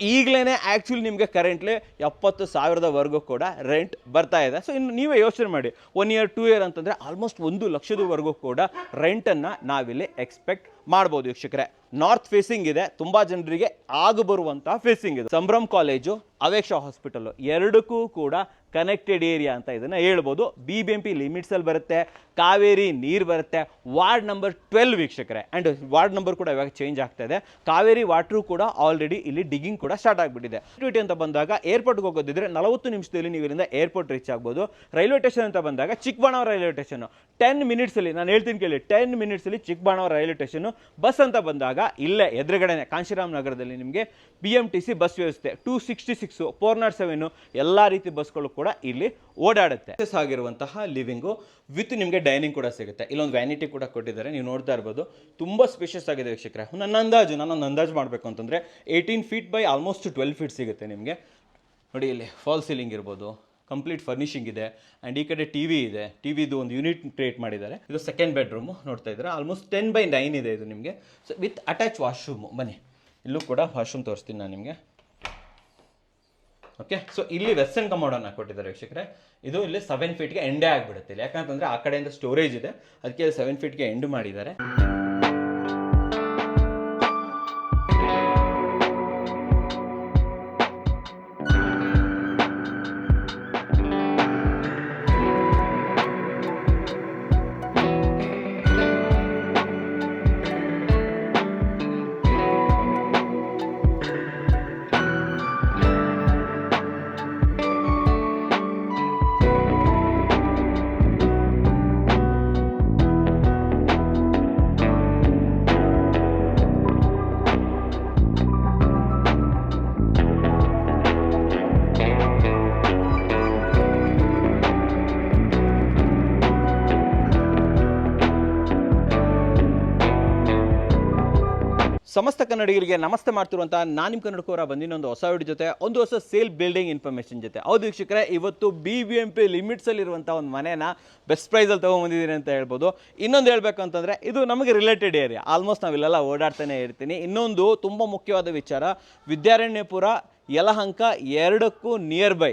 ಈಗಲೇ ಆ್ಯಕ್ಚುಲಿ ನಿಮಗೆ ಕರೆಂಟ್ಲಿ ಎಪ್ಪತ್ತು ಸಾವಿರದವರೆಗೂ ಕೂಡ ರೆಂಟ್ ಬರ್ತಾ ಇದೆ. ಸೊ ಇನ್ನು ನೀವೇ ಯೋಚನೆ ಮಾಡಿ ಒನ್ ಇಯರ್ ಟೂ ಇಯರ್ ಅಂತಂದರೆ ಆಲ್ಮೋಸ್ಟ್ ಒಂದು ಲಕ್ಷದವರೆಗೂ ಕೂಡ ರೆಂಟನ್ನು ನಾವಿಲ್ಲಿ ಎಕ್ಸ್ಪೆಕ್ಟ್ ಮಾಡ್ಬೋದು ವೀಕ್ಷಕರೇ. ನಾರ್ತ್ ಫೇಸಿಂಗ್ ಇದೆ, ತುಂಬಾ ಜನರಿಗೆ ಆಗು ಬರುವಂತಹ ಫೇಸಿಂಗ್ ಇದೆ. ಸಂಭ್ರಮ್ ಕಾಲೇಜು, ಅವೇಕ್ಷಾ ಹಾಸ್ಪಿಟಲ್ ಎರಡಕ್ಕೂ ಕೂಡ ಕನೆಕ್ಟೆಡ್ ಏರಿಯಾ ಅಂತ ಇದನ್ನ ಹೇಳ್ಬೋದು. ಬಿ ಬಿ ಎಂ ಪಿ ಲಿಮಿಟ್ಸಲ್ಲಿ ಬರುತ್ತೆ, ಕಾವೇರಿ ನೀರು ಬರುತ್ತೆ. ವಾರ್ಡ್ ನಂಬರ್ ಟ್ವೆಲ್ ವೀಕ್ಷಕರೇ. ಆ್ಯಂಡ್ ವಾರ್ಡ್ ನಂಬರ್ ಕೂಡ ಇವಾಗ ಚೇಂಜ್ ಆಗ್ತಾ ಇದೆ. ಕಾವೇರಿ ವಾಟ್ರು ಕೂಡ ಆಲ್ರೆಡಿ ಇಲ್ಲಿ ಡಿಗ್ಗಿಂಗ್ ಕೂಡ ಸ್ಟಾರ್ಟ್ ಆಗಿಬಿಟ್ಟಿದೆ. ಆಕ್ಟಿವಿಟಿ ಅಂತ ಬಂದಾಗ ಏರ್ಪೋರ್ಟ್ಗೆ ಹೋಗೋದಿದ್ರೆ ನಲವತ್ತು ನಿಮಿಷದಲ್ಲಿ ನೀವು ಇಲ್ಲಿಂದ ಏರ್ಪೋರ್ಟ್ ರೀಚ್ ಆಗ್ಬೋದು. ರೈಲ್ವೆ ಸ್ಟೇಷನ್ ಅಂತ ಬಂದಾಗ ಚಿಕ್ಕಬಾಣವ ರೈಲ್ವೆ ಸ್ಟೇಷನ್ ಟೆನ್ ಮಿನಿಟ್ಸಲ್ಲಿ ನಾನು ಹೇಳ್ತೀನಿ ಕೇಳಿ ಟೆನ್ ಮಿನಿಟ್ಸಲ್ಲಿ ಚಿಕ್ಕಬಾಣವ ರೈಲ್ವೆ ಸ್ಟೇಷನ್ ಬಸ್ ಅಂತ ಬಂದಾಗ ಇಲ್ಲೇ ಎದುರುಗಡೆನೆ ಕಾಂಶಿರಾಮ್ ನಗರದಲ್ಲಿ ನಿಮಗೆ P M T C bus ವ್ಯವಸ್ಥೆ two sixty six four nought seven ಎಲ್ಲ ರೀತಿ ಬಸ್ಗಳು ಕೂಡ ಇಲ್ಲಿ ಓಡಾಡುತ್ತೆ. ಆಗಿರುವಂತಹ ಲಿವಿಂಗು ವಿತ್ ನಿಮಗೆ ಡೈನಿಂಗ್ ಕೂಡ ಸಿಗುತ್ತೆ. ಇಲ್ಲೊಂದು ವ್ಯಾನಿಟಿ ಕೂಡ ಕೊಟ್ಟಿದ್ದಾರೆ, ನೀವು ನೋಡ್ತಾ ಇರ್ಬೋದು. ತುಂಬ ಸ್ಪೇಷಿಯಸ್ ಆಗಿದೆ ವೀಕ್ಷಕರೇ. ನನ್ನ ಅಂದಾಜು ನಾನೊಂದು ಅಂದಾಜು ಮಾಡಬೇಕು ಅಂತಂದರೆ eighteen feet by almost twelve feet ಸಿಗುತ್ತೆ ನಿಮಗೆ. ನೋಡಿ ಇಲ್ಲಿ ಫಾಲ್ ಸೀಲಿಂಗ್ ಇರ್ಬೋದು. ಕಂಪ್ಲೀಟ್ ಫರ್ನಿಶಿಂಗ್ ಇದೆ. ಆ್ಯಂಡ್ ಈ ಕಡೆ ಟಿ ವಿ ಇದೆ. ಟಿ ವಿದು ಒಂದು ಯೂನಿಟ್ ಕ್ರಿಯೇಟ್ ಮಾಡಿದ್ದಾರೆ. ಇದು ಸೆಕೆಂಡ್ ಬೆಡ್ರೂಮು ನೋಡ್ತಾ ಇದ್ದಾರೆ? ಆಲ್ಮೋಸ್ಟ್ ಟೆನ್ ಬೈ ನೈನ್ ಇದೆ ಇದು ನಿಮಗೆ. ಸೊ ವಿತ್ ಅಟ್ಯಾಚ್ ವಾಶ್ರೂಮು ಬನ್ನಿ. ಇಲ್ಲೂ ಕೂಡ ವಾಶ್ರೂಮ್ ತೋರಿಸ್ತೀನಿ ನಾನು ನಿಮಗೆ. ಓಕೆ ಸೊ ಇಲ್ಲಿ ವೆಸ್ಟರ್ನ್ ಕಮೋಡನ್ನು ಕೊಟ್ಟಿದ್ದಾರೆ ವೀಕ್ಷಕರೇ. ಇದು ಇಲ್ಲಿ ಸೆವೆನ್ ಫೀಟ್ಗೆ ಎಂಡೇ ಆಗಿಬಿಡುತ್ತೆ. ಇಲ್ಲಿ ಯಾಕಂತಂದರೆ ಆ ಕಡೆಯಿಂದ ಸ್ಟೋರೇಜ್ ಇದೆ. ಅದಕ್ಕೆ ಸೆವೆನ್ ಫೀಟ್ಗೆ ಎಂಡ್ ಮಾಡಿದ್ದಾರೆ. ಸಮಸ್ತ ಕನ್ನಡಿಗರಿಗೆ ನಮಸ್ತೆ ಮಾಡ್ತಿರುವಂತಹ ನಾನು ನಿಮ್ಮ ಬಂದಿನ ಒಂದು ಹೊಸ ವಿಡಿಯೋ ಜೊತೆ, ಒಂದು ಹೊಸ ಸೇಲ್ ಬಿಲ್ಡಿಂಗ್ ಇನ್ಫಾರ್ಮೇಷನ್ ಜೊತೆ. ಹೌದು ವೀಕ್ಷಕರೇ, ಇವತ್ತು ಬಿ ಬಿ ಎಂ ಪಿ ಲಿಮಿಟ್ಸಲ್ಲಿರುವಂಥ ಒಂದು ಮನೆನ ಬೆಸ್ಟ್ ಪ್ರೈಸಲ್ಲಿ ತೊಗೊಂಬಂದಿದ್ದೀನಿ ಅಂತ ಹೇಳ್ಬೋದು. ಇನ್ನೊಂದು ಹೇಳಬೇಕು ಅಂತಂದರೆ ಇದು ನಮಗೆ ರಿಲೇಟೆಡ್ ಏರಿಯಾ ಆಲ್ಮೋಸ್ಟ್ ನಾವಿಲ್ಲೆಲ್ಲ ಓಡಾಡ್ತಾನೆ ಇರ್ತೀನಿ. ಇನ್ನೊಂದು ತುಂಬ ಮುಖ್ಯವಾದ ವಿಚಾರ, ವಿದ್ಯಾರಣ್ಯಪುರ, ಯಲಹಂಕ ಎರಡಕ್ಕೂ ನಿಯರ್ ಬೈ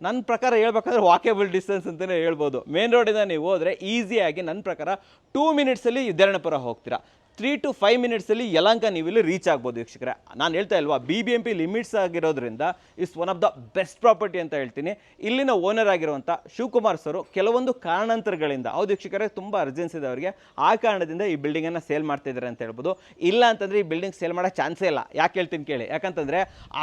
ನನ್ನ ಪ್ರಕಾರ ಹೇಳ್ಬೇಕಾದ್ರೆ ವಾಕೇಬಲ್ ಡಿಸ್ಟೆನ್ಸ್ ಅಂತಲೇ ಹೇಳ್ಬೋದು. ಮೇನ್ ರೋಡಿಂದ ನೀವು ಹೋದರೆ ಈಸಿಯಾಗಿ ನನ್ನ ಪ್ರಕಾರ ಟೂ ಮಿನಿಟ್ಸಲ್ಲಿ ವಿದ್ಯಾರಣ್ಯಪುರ ಹೋಗ್ತೀರಾ. ತ್ರೀ ಟು ಫೈವ್ ಮಿನಿಟ್ಸಲ್ಲಿ ಯಲಂಕ ನೀವಿಲ್ಲಿ ರೀಚ್ ಆಗ್ಬೋದು ವೀಕ್ಷಕರೇ. ನಾನು ಹೇಳ್ತಾ ಇಲ್ವಾ B B M P limits ಆಗಿರೋದ್ರಿಂದ is one of the best property ಅಂತ ಹೇಳ್ತೀನಿ. ಇಲ್ಲಿನ ಓನರ್ ಆಗಿರುವಂಥ ಶಿವಕುಮಾರ್ ಸರು ಕೆಲವೊಂದು ಕಾರಣಾಂತರಗಳಿಂದ, ಹೌದು ವೀಕ್ಷಕರೇ, ತುಂಬ ಅರ್ಜೆನ್ಸಿ ಇದೆ ಅವರಿಗೆ. ಆ ಕಾರಣದಿಂದ ಈ ಬಿಲ್ಡಿಂಗನ್ನು ಸೇಲ್ ಮಾಡ್ತಿದ್ದಾರೆ ಅಂತ ಹೇಳ್ಬೋದು. ಇಲ್ಲ ಅಂತಂದರೆ ಈ ಬಿಲ್ಡಿಂಗ್ ಸೇಲ್ ಮಾಡೋ ಚಾನ್ಸೇ ಇಲ್ಲ. ಯಾಕೆ ಹೇಳ್ತೀನಿ ಕೇಳಿ. ಯಾಕಂತಂದರೆ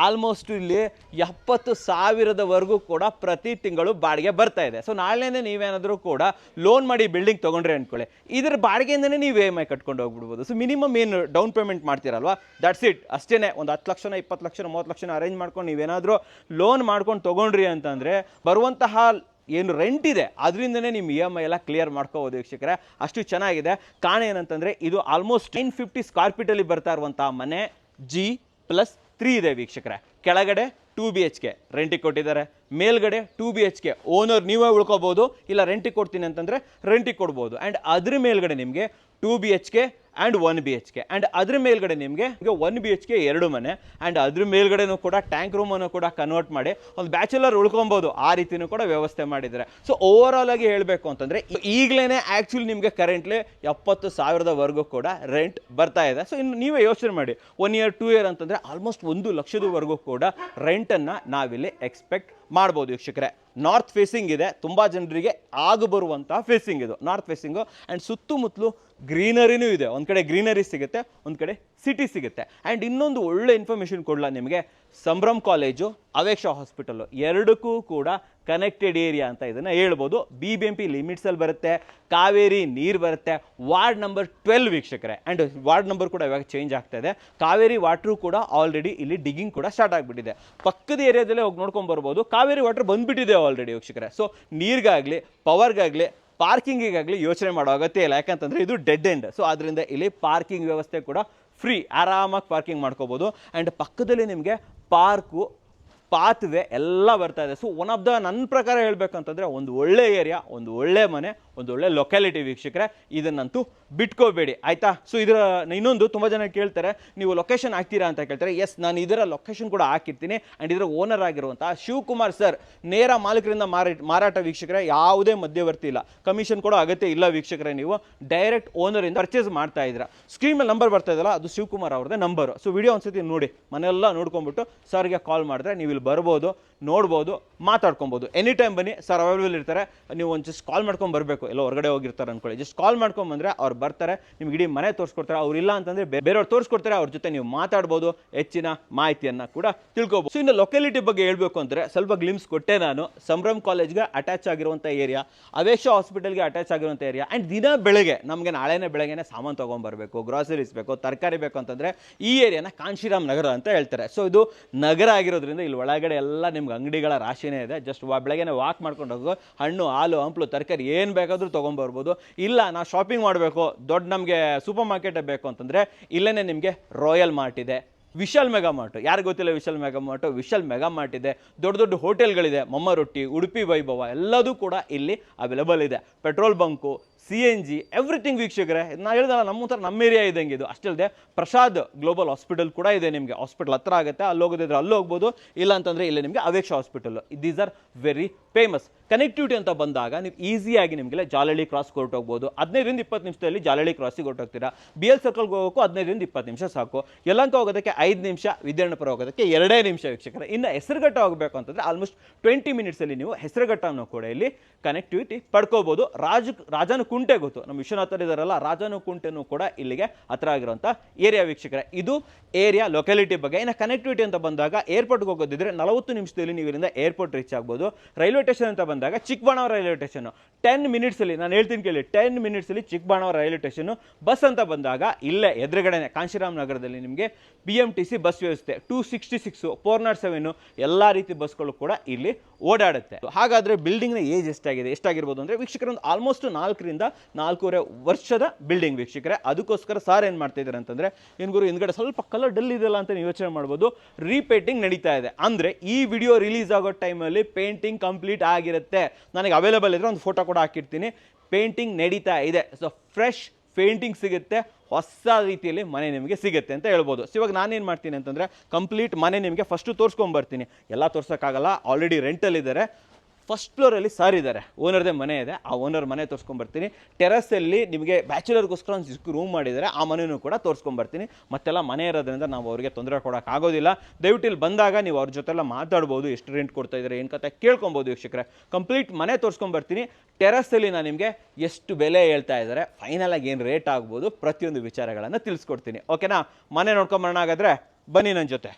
ಆಲ್ಮೋಸ್ಟ್ ಇಲ್ಲಿ ಎಪ್ಪತ್ತು ಸಾವಿರದವರೆಗೂ ಕೂಡ ಪ್ರತಿ ತಿಂಗಳು ಬಾಡಿಗೆ ಬರ್ತಾ ಇದೆ. ಸೊ ನಾಳೆನೇ ನೀವೇನಾದರೂ ಕೂಡ ಲೋನ್ ಮಾಡಿ ಬಿಲ್ಡಿಂಗ್ ತೊಗೊಂಡ್ರೆ ಅಂದ್ಕೊಳ್ಳಿ ಇದರ ಬಾಡಿಗೆಯಿಂದನೇ ನೀವು ಇ ಎಂ ಐ ಕಟ್ಕೊಂಡು ಹೋಗ್ಬಿಡ್ಬೋದು. ಸೊ ಮಿನಿಮಮ್ ಏನು ಡೌನ್ ಪೇಮೆಂಟ್ ಮಾಡ್ತೀರಲ್ವಾ? ದಟ್ಸ್ ಇಟ್ ಅಷ್ಟೇ ಒಂದು ಹತ್ತು ಲಕ್ಷನ, ಇಪ್ಪತ್ತು ಲಕ್ಷ ಮೂವತ್ತು ಲಕ್ಷನ ಅರೇಂಜ್ ಮಾಡ್ಕೊಂಡು ನೀವೇನಾದರೂ ಲೋನ್ ಮಾಡ್ಕೊಂಡು ತೊಗೊಂಡ್ರಿ ಅಂತಂದರೆ ಬರುವಂತಹ ಏನು ರೆಂಟ್ ಇದೆ, ಅದರಿಂದನೇ ನಿಮ್ಮ ಇ ಎಂ ಐ ಎಲ್ಲ ಕ್ಲಿಯರ್ ಮಾಡ್ಕೋಬೋದು ವೀಕ್ಷಕರೇ. ಅಷ್ಟು ಚೆನ್ನಾಗಿದೆ. ಕಾರಣ ಏನಂತಂದರೆ ಇದು ಆಲ್ಮೋಸ್ಟ್ ನೈನ್ ಫಿಫ್ಟಿ ಸ್ಕ್ವೇರ್ ಫೀಟಲ್ಲಿ ಬರ್ತಾ ಇರುವಂಥ ಮನೆ ಜಿ ಪ್ಲಸ್ ತ್ರೀ ಇದೆ ವೀಕ್ಷಕರೇ. ಕೆಳಗಡೆ ಟೂ ಬಿ ಎಚ್ ಕೆ ರೆಂಟಿಗೆ ಕೊಟ್ಟಿದ್ದಾರೆ. ಮೇಲ್ಗಡೆ two B H K owner ನೀವೇ ಉಳ್ಕೋಬೋದು. ಇಲ್ಲ ರೆಂಟಿಗೆ ಕೊಡ್ತೀನಿ ಅಂತಂದರೆ ರೆಂಟಿಗೆ ಕೊಡ್ಬೋದು. ಆ್ಯಂಡ್ ಅದ್ರ ಮೇಲ್ಗಡೆ ನಿಮಗೆ two B H K and one B H K and ಅದ್ರ ಮೇಲ್ಗಡೆ ನಿಮಗೆ ಈಗ ಒನ್ ಬಿ ಎಚ್ ಕೆ ಎರಡು ಮನೆ. ಆ್ಯಂಡ್ ಅದ್ರ ಮೇಲ್ಗಡೆನೂ ಕೂಡ ಟ್ಯಾಂಕ್ ರೂಮನ್ನು ಕೂಡ ಕನ್ವರ್ಟ್ ಮಾಡಿ ಒಂದು ಬ್ಯಾಚುಲರ್ ಉಳ್ಕೊಬೋದು. ಆ ರೀತಿನೂ ಕೂಡ ವ್ಯವಸ್ಥೆ ಮಾಡಿದ್ದಾರೆ. ಸೊ ಓವರ್ ಆಲ್ ಆಗಿ ಹೇಳಬೇಕು ಅಂತಂದರೆ ಈಗಲೇ ಆ್ಯಕ್ಚುಲಿ ನಿಮಗೆ ಕರೆಂಟ್ಲಿ ಎಪ್ಪತ್ತು ಸಾವಿರದವರೆಗೂ ಕೂಡ ರೆಂಟ್ ಬರ್ತಾ ಇದೆ. ಸೊ ಇನ್ನು ನೀವೇ ಯೋಚನೆ ಮಾಡಿ. ಒನ್ ಇಯರ್ ಟೂ ಇಯರ್ ಅಂತಂದರೆ ಆಲ್ಮೋಸ್ಟ್ ಒಂದು ಲಕ್ಷದವರೆಗೂ ಕೂಡ ರೆಂಟನ್ನು ನಾವಿಲ್ಲಿ ಎಕ್ಸ್ಪೆಕ್ಟ್ ಮಾಡ್ಬೋದು ವೀಕ್ಷಕರೇ. ನಾರ್ತ್ ಫೇಸಿಂಗ್ ಇದೆ, ತುಂಬ ಜನರಿಗೆ ಆಗು ಬರುವಂತಹ ಫೇಸಿಂಗ್ ಇದು. ನಾರ್ತ್ ಫೇಸಿಂಗು ಆ್ಯಂಡ್ ಸುತ್ತಮುತ್ತಲು ಗ್ರೀನರಿನೂ ಇದೆ. ಒಂದು ಕಡೆ ಗ್ರೀನರಿ ಸಿಗುತ್ತೆ, ಒಂದು ಕಡೆ ಸಿಟಿ ಸಿಗುತ್ತೆ. ಆ್ಯಂಡ್ ಇನ್ನೊಂದು ಒಳ್ಳೆ ಇನ್ಫಾರ್ಮೇಷನ್ ಕೊಡಲ ನಿಮಗೆ, ಸಂಭ್ರಮ್ ಕಾಲೇಜು ಅವೇಕ್ಷಾ ಹಾಸ್ಪಿಟಲು ಎರಡಕ್ಕೂ ಕೂಡ ಕನೆಕ್ಟೆಡ್ ಏರಿಯಾ ಅಂತ ಇದನ್ನು ಹೇಳ್ಬೋದು. ಬಿ ಬಿ ಎಂ ಪಿ ಲಿಮಿಟ್ಸಲ್ಲಿ ಬರುತ್ತೆ. ಕಾವೇರಿ ನೀರು ಬರುತ್ತೆ. ವಾರ್ಡ್ ನಂಬರ್ ಟ್ವೆಲ್ ವೀಕ್ಷಕರೇ. ಆ್ಯಂಡ್ ವಾರ್ಡ್ ನಂಬರ್ ಕೂಡ ಇವಾಗ ಚೇಂಜ್ ಆಗ್ತಾ ಇದೆ. ಕಾವೇರಿ ವಾಟ್ರು ಕೂಡ ಆಲ್ರೆಡಿ ಇಲ್ಲಿ ಡಿಗ್ಗಿಂಗ್ ಕೂಡ ಸ್ಟಾರ್ಟ್ ಆಗಿಬಿಟ್ಟಿದೆ. ಪಕ್ಕದ ಏರಿಯಾದಲ್ಲೇ ಹೋಗಿ ನೋಡ್ಕೊಂಡು ಬರ್ಬೋದು. ಕಾವೇರಿ ವಾಟ್ರ್ ಬಂದುಬಿಟ್ಟಿದೆ ಆಲ್ರೆಡಿ ವೀಕ್ಷಕರೇ. ಸೊ ನೀರಿಗಾಗಲಿ ಪವರ್ಗಾಗಲಿ ಪಾರ್ಕಿಂಗಿಗಾಗಲಿ ಯೋಚನೆ ಮಾಡೋ ಅಗತ್ಯ ಇಲ್ಲ. ಯಾಕಂತಂದರೆ ಇದು ಡೆಡ್ ಎಂಡ್ ಸೊ ಅದರಿಂದ ಇಲ್ಲಿ ಪಾರ್ಕಿಂಗ್ ವ್ಯವಸ್ಥೆ ಕೂಡ ಫ್ರೀ ಆರಾಮಾಗಿ ಪಾರ್ಕಿಂಗ್ ಮಾಡ್ಕೋಬೋದು. ಆ್ಯಂಡ್ ಪಕ್ಕದಲ್ಲಿ ನಿಮಗೆ ಪಾರ್ಕು ಪಾತ್ವೆ ಎಲ್ಲ ಬರ್ತಾ ಇದೆ. ಸೊ ಒನ್ ಆಫ್ ದ ನನ್ನ ಪ್ರಕಾರ ಹೇಳಬೇಕಂತಂದರೆ, ಒಂದು ಒಳ್ಳೆ ಏರಿಯಾ ಒಂದು ಒಳ್ಳೆ ಮನೆ ಒಂದು ಒಳ್ಳೆ ಲೊಕ್ಯಾಲಿಟಿ ವೀಕ್ಷಕರೇ, ಇದನ್ನಂತೂ ಬಿಟ್ಕೋಬೇಡಿ, ಆಯ್ತಾ? ಸೊ ಇದರ ಇನ್ನೊಂದು ತುಂಬ ಜನ ಕೇಳ್ತಾರೆ, ನೀವು ಲೊಕೇಶನ್ ಹಾಕ್ತೀರಾ ಅಂತ ಕೇಳ್ತಾರೆ ಎಸ್ ನಾನು ಇದರ ಲೊಕೇಶನ್ ಕೂಡ ಹಾಕಿರ್ತೀನಿ ಆ್ಯಂಡ್ ಇದರ ಓನರ್ ಆಗಿರುವಂಥ ಶಿವಕುಮಾರ್ ಸರ್ ನೇರ ಮಾಲೀಕರಿಂದ ಮಾರಾಟ ಮಾರಾಟ ವೀಕ್ಷಕರೇ, ಯಾವುದೇ ಮಧ್ಯವರ್ತಿ ಇಲ್ಲ. ಕಮಿಷನ್ ಕೂಡ ಅಗತ್ಯ ಇಲ್ಲ ವೀಕ್ಷಕರೇ ನೀವು ಡೈರೆಕ್ಟ್ ಓನರಿಂದ ಪರ್ಚೇಸ್ ಮಾಡ್ತಾ ಇದ್ದೀರಾ. ಸ್ಕ್ರೀನ್ ಮೇಲೆ ನಂಬರ್ ಬರ್ತಾ ಇದಲ್ಲ ಅದು ಶಿವಕುಮಾರ್ ಅವ್ರದ್ದೇ ನಂಬರು ಸೊ ವಿಡಿಯೋ ಒಂದ್ಸತಿ ನೋಡಿ, ಮನೆಯೆಲ್ಲ ನೋಡ್ಕೊಂಡ್ಬಿಟ್ಟು ಸರ್ಗೆ ಕಾಲ್ ಮಾಡಿದ್ರೆ ನೀವು ಇಲ್ಲಿ ಬರ್ಬೋದು. ನೋಡ್ಬೋದು, ಮಾತಾಡ್ಕೊಬೋದು. ಎನಿ ಟೈಮ್ ಬನ್ನಿ, ಸರ್ ಅವೈಲೇಬಲ್ ಇರ್ತಾರೆ. ನೀವು ಒಂದು ಜಸ್ಟ್ ಕಾಲ್ ಮಾಡ್ಕೊಂಡು ಬರಬೇಕು. ಎಲ್ಲ ಹೊರಗಡೆ ಹೋಗಿರ್ತಾರೆ ಅನ್ಕೊಳ್ಳಿ. ಜಸ್ಟ್ ಕಾಲ್ ಮಾಡ್ಕೊಂಡು ಬಂದರೆ ಅವ್ರು ಬರ್ತಾರೆ, ನಿಮ್ಗೆ ಇಡೀ ಮನೆ ತೋರಿಸ್ಕೊಡ್ತಾರೆ. ಅವ್ರು ಇಲ್ಲ ಅಂತಂದರೆ ಬೇರೆಯವ್ರು ತೋರಿಸ್ಕೊಡ್ತಾರೆ, ಅವ್ರ ಜೊತೆ ನೀವು ಮಾತಾಡ್ಬೋದು, ಹೆಚ್ಚಿನ ಮಾಹಿತಿಯನ್ನು ಕೂಡ ತಿಳ್ಕೊಬೋದು. ಸೊ ಇನ್ನು ಲೊಕ್ಯಾಲಿಟಿ ಬಗ್ಗೆ ಹೇಳಬೇಕು ಅಂದರೆ ಸ್ವಲ್ಪ ಗ್ಲಿಮ್ಸ್ ಕೊಟ್ಟೆ ನಾನು. ಸಂಭ್ರಮ್ ಕಾಲೇಜ್ಗೆ ಅಟ್ಯಾಚ್ ಆಗಿರುವಂಥ ಏರಿಯಾ ಅವೇಶ ಹಾಸ್ಪಿಟಲ್ಗೆ ಅಟ್ಯಾಚ್ ಆಗಿರುವಂಥ ಏರಿಯಾ ಆ್ಯಂಡ್ ದಿನ ಬೆಳಗ್ಗೆ, ನಮಗೆ ನಾಳೆನೇ ಬೆಳಗ್ಗೆನೇ ಸಾಮಾನು ತೊಗೊಂಬರ್ಬೇಕು ಗ್ರಾಸರೀಸ್ ಬೇಕು, ತರಕಾರಿ ಬೇಕು ಅಂತಂದರೆ ಈ ಏರಿಯಾನ ಕಾಂಶಿರಾಮ್ ನಗರ ಅಂತ ಹೇಳ್ತಾರೆ. ಸೊ ಇದು ನಗರ ಆಗಿರೋದ್ರಿಂದ ಇಲ್ಲಿ ಒಳಗಡೆ ಎಲ್ಲ ನಿಮ್ಗೆ ಅಂಗಡಿಗಳ ರಾಶಿನೇ ಇದೆ. ಜಸ್ಟ್ ಬೆಳಗ್ಗೆನೇ ವಾಕ್ ಮಾಡ್ಕೊಂಡು ಹೋಗೋ. ಹಣ್ಣು, ಹಾಲು, ಹಂಪ್ಲು, ತರಕಾರಿ ಏನು ಬೇಕಾದರೂ ತೊಗೊಂಬರ್ಬೋದು ಇಲ್ಲ, ನಾ ಶಾಪಿಂಗ್ ಮಾಡಬೇಕು. ದೊಡ್ಡ ನಮಗೆ ಸೂಪರ್ ಮಾರ್ಕೆಟೇ ಬೇಕು ಅಂತಂದರೆ ಇಲ್ಲೇ ನಿಮಗೆ ರಾಯಲ್ ಮಾರ್ಟ್ ಇದೆ. ವಿಶಾಲ್ ಮೆಗಾ ಮಾರ್ಟ್ ಯಾರು ಗೊತ್ತಿಲ್ಲ Vishal mega mart Vishal mega ಇದೆ. ದೊಡ್ಡ ದೊಡ್ಡ ಹೋಟೆಲ್ಗಳಿದೆ ಮಮ್ಮ ರೊಟ್ಟಿ, ಉಡುಪಿ ವೈಭವ ಎಲ್ಲದೂ ಕೂಡ ಇಲ್ಲಿ ಅವೈಲೇಬಲ್ ಇದೆ. Petrol bunk C N G everything ವೀಕ್ಷಕರೇ ನಾನು ಹೇಳಿದಲ್ಲ ನಮ್ಮ ಹತ್ರ ನಮ್ಮ ಏರಿಯಾ ಇದ್ದಂಗೆ ಇದು. ಅಷ್ಟಲ್ಲದೆ ಪ್ರಸಾದ್ ಗ್ಲೋಬಲ್ ಹಾಸ್ಪಿಟಲ್ ಕೂಡ ಇದೆ ನಿಮಗೆ. ಹಾಸ್ಪಿಟಲ್ ಹತ್ರ ಆಗುತ್ತೆ, ಅಲ್ಲಿ ಹೋಗೋದಿದ್ರೆ ಅಲ್ಲಿ ಹೋಗ್ಬೋದು. ಇಲ್ಲ ಅಂತಂದರೆ ಇಲ್ಲಿ ನಿಮಗೆ Aveksha hospital these are very famous connectivity ಅಂತ ಬಂದಾಗ ನೀವು ಈಸಿಯಾಗಿ ನಿಮಗೆ ಜಾಲಹಳ್ಳಿ ಕ್ರಾಸ್ ಕೊಟ್ಟು ಹೋಗ್ಬೋದು. ಹದಿನೈದರಿಂದ ಇಪ್ಪತ್ತು ನಿಮಿಷದಲ್ಲಿ ಜಾಲಹಳ್ಳಿ ಕ್ರಾಸಿಗೆ ಹೊರಟೋಗ್ತೀರಾ. ಬಿ ಎಲ್ ಸರ್ಕಲ್ಗೆ ಹೋಗೋಕ್ಕೂ ಹದಿನೈದರಿಂದ ಇಪ್ಪತ್ತು ನಿಮಿಷ ಸಾಕು. ಯಲಂಕ ಹೋಗೋದಕ್ಕೆ ಐದು ನಿಮಿಷ ವಿದ್ಯಾರ್ಣಪುರ ಹೋಗೋದಕ್ಕೆ ಎರಡೇ ನಿಮಿಷ ವೀಕ್ಷಕರ. ಇನ್ನು ಹೆಸರುಘಟ್ಟ ಹೋಗಬೇಕು ಅಂತಂದರೆ ಆಲ್ಮೋಸ್ಟ್ ಟ್ವೆಂಟಿ ಮಿನಿಟ್ಸಲ್ಲಿ ನೀವು ಹೆಸರುಘಟ್ಟನ್ನು ಕೂಡ ಇಲ್ಲಿ ಕನೆಕ್ಟಿವಿಟಿ ಪಡ್ಕೋಬೋದು. ರಾಜ ರಾಜನ ಕುಂಟೆ ಗೊತ್ತು. ನಮ್ಮ ವಿಶ್ವನಾಥರ್ ಇದಾರಲ್ಲ, ರಾಜನ ಕುಂಟೆನೂ ಕೂಡ ಇಲ್ಲಿಗೆ ಹತ್ರ ಆಗಿರುವಂಥ ಏರಿಯಾ ವೀಕ್ಷಕರ. ಇದು ಏರಿಯಾ ಲೊಕ್ಯಾಲಿಟಿ ಬಗ್ಗೆ. ಇನ್ನು ಕನೆಕ್ಟಿವಿಟಿ ಅಂತ ಬಂದಾಗ ಏರ್ಪೋರ್ಟ್ಗೆ ಹೋಗೋದಿದ್ರೆ ನಲವತ್ತು ನಿಮಿಷದಲ್ಲಿ ನೀವು ಇಲ್ಲಿಂದ ಏರ್ಪೋರ್ಟ್ ರೀಚ್ ಆಗ್ಬೋದು. ರೈಲ್ವೆ ಸ್ಟೇಷನ್ ಅಂತ ಬಂದಾಗ ಚಿಕ್ಕಬಾಣಾವರ ರೈಲ್ವೆ ಸ್ಟೇಷನ್ ಟೆನ್ ಮಿನಿಟ್ಸಲ್ಲಿ ನಾನು ಹೇಳ್ತೀನಿ ಕೇಳಿ ಟೆನ್ ಮಿನಿಟ್ಸಲ್ಲಿ ಚಿಕ್ಕಬಾಣಾವರ ರೈಲ್ವೆ ಸ್ಟೇಷನ್ ಬಸ್ ಅಂತ ಬಂದಾಗ, ಇಲ್ಲೇ ಎದುರುಗಡೆನೆ ಕಾಂಶಿರಾಮ್ ನಗರದಲ್ಲಿ ನಿಮಗೆ B M T C bus ವ್ಯವಸ್ಥೆ. Two sixty six four naught seven ಎಲ್ಲ ರೀತಿ ಬಸ್ಗಳು ಕೂಡ ಇಲ್ಲಿ ಓಡಾಡುತ್ತೆ. ಹಾಗಾದರೆ ಬಿಲ್ಡಿಂಗ್ನ ಏಜ್ ಎಷ್ಟಾಗಿದೆ? ಎಷ್ಟಾಗಿರ್ಬೋದು ಅಂದರೆ ವೀಕ್ಷಕರೊಂದು ಆಲ್ಮೋಸ್ಟ್ ನಾಲ್ಕರಿಂದ ನಾಲ್ಕೂವರೆ ವರ್ಷದ ಬಿಲ್ಡಿಂಗ್ ವೀಕ್ಷಕರೇ. ಅದಕ್ಕೋಸ್ಕರ ಸಾರ್ ಏನು ಮಾಡ್ತಾ ಇದ್ದಾರೆ ಅಂತಂದರೆ, ಏನು ಗುರು, ಹಿಂದ್ಗಡೆ ಸ್ವಲ್ಪ ಕಲರ್ ಡಲ್ ಇದೆಯಲ್ಲ ಅಂತ ನೀವು ಯೋಚನೆ ಮಾಡ್ಬೋದು. ರೀಪೇಂಟಿಂಗ್ ನಡೀತಾ ಇದೆ. ಅಂದರೆ ಈ ವಿಡಿಯೋ ರಿಲೀಸ್ ಆಗೋ ಟೈಮಲ್ಲಿ ಪೇಂಟಿಂಗ್ ಕಂಪ್ಲೀಟ್ ಆಗಿರುತ್ತೆ. ನನಗೆ ಅವೈಲೇಬಲ್ ಇದ್ದರೆ ಒಂದು ಫೋಟೋ ಕೂಡ ಹಾಕಿರ್ತೀನಿ. ಪೇಂಟಿಂಗ್ ನಡೀತಾ ಇದೆ. ಸೊ ಫ್ರೆಶ್ ಪೇಂಟಿಂಗ್ ಸಿಗುತ್ತೆ. ಹೊಸ ರೀತಿಯಲ್ಲಿ ಮನೆ ನಿಮಗೆ ಸಿಗುತ್ತೆ ಅಂತ ಹೇಳ್ಬೋದು. ಸೊ ಇವಾಗ ನಾನೇನು ಮಾಡ್ತೀನಿ ಅಂತಂದರೆ ಕಂಪ್ಲೀಟ್ ಮನೆ ನಿಮಗೆ ಫಸ್ಟು ತೋರಿಸ್ಕೊಂಬರ್ತೀನಿ. ಎಲ್ಲ ತೋರ್ಸೋಕ್ಕಾಗಲ್ಲ. ಆಲ್ರೆಡಿ ರೆಂಟಲ್ಲಿದ್ದಾರೆ ಫಸ್ಟ್ ಫ್ಲೋರಲ್ಲಿ ಸಾರ್ ಇದ್ದಾರೆ. ಓನರ್ದೇ ಮನೆ ಇದೆ. ಆ ಓನರ್ ಮನೆ ತೋರಿಸ್ಕೊಂಬರ್ತೀನಿ. ಟೆರಸಲ್ಲಿ ನಿಮಗೆ ಬ್ಯಾಚುಲರ್ಗೋಸ್ಕರ ಒಂದು ಚಿಕ್ಕ ರೂಮ್ ಮಾಡಿದ್ದಾರೆ ಆ ಮನೆಯೂ ಕೂಡ ತೋರಿಸ್ಕೊಂಬರ್ತೀನಿ. ಮತ್ತೆಲ್ಲ ಮನೆ ಇರೋದ್ರಿಂದ ನಾವು ಅವರಿಗೆ ತೊಂದರೆ ಕೊಡೋಕ್ಕಾಗೋದಿಲ್ಲ ದಯವಿಟ್ಟು ಇಲ್ಲಿ ಬಂದಾಗ ನೀವು ಅವ್ರ ಜೊತೆಲ್ಲ ಮಾತಾಡ್ಬೋದು. ಎಷ್ಟು ರೆಂಟ್ ಕೊಡ್ತಾ ಇದ್ದಾರೆ, ಏನು ಕತೆ ಕೇಳ್ಕೊಬೋದು ವೀಕ್ಷಕರೇ. ಕಂಪ್ಲೀಟ್ ಮನೆ ತೋರಿಸ್ಕೊಂಬರ್ತೀನಿ. ಟೆರಸಲ್ಲಿ ನಾನು ನಿಮಗೆ ಎಷ್ಟು ಬೆಲೆ ಹೇಳ್ತಾ ಇದ್ದಾರೆ ಫೈನಲಾಗಿ ಏನು ರೇಟ್ ಆಗ್ಬೋದು ಪ್ರತಿಯೊಂದು ವಿಚಾರಗಳನ್ನು ತಿಳಿಸ್ಕೊಡ್ತೀನಿ. ಓಕೆನಾ ಮನೆ ನೋಡ್ಕೊಂಬರೋಣ ಹಾಗಾದರೆ ಬನ್ನಿ ನನ್ನ ಜೊತೆ.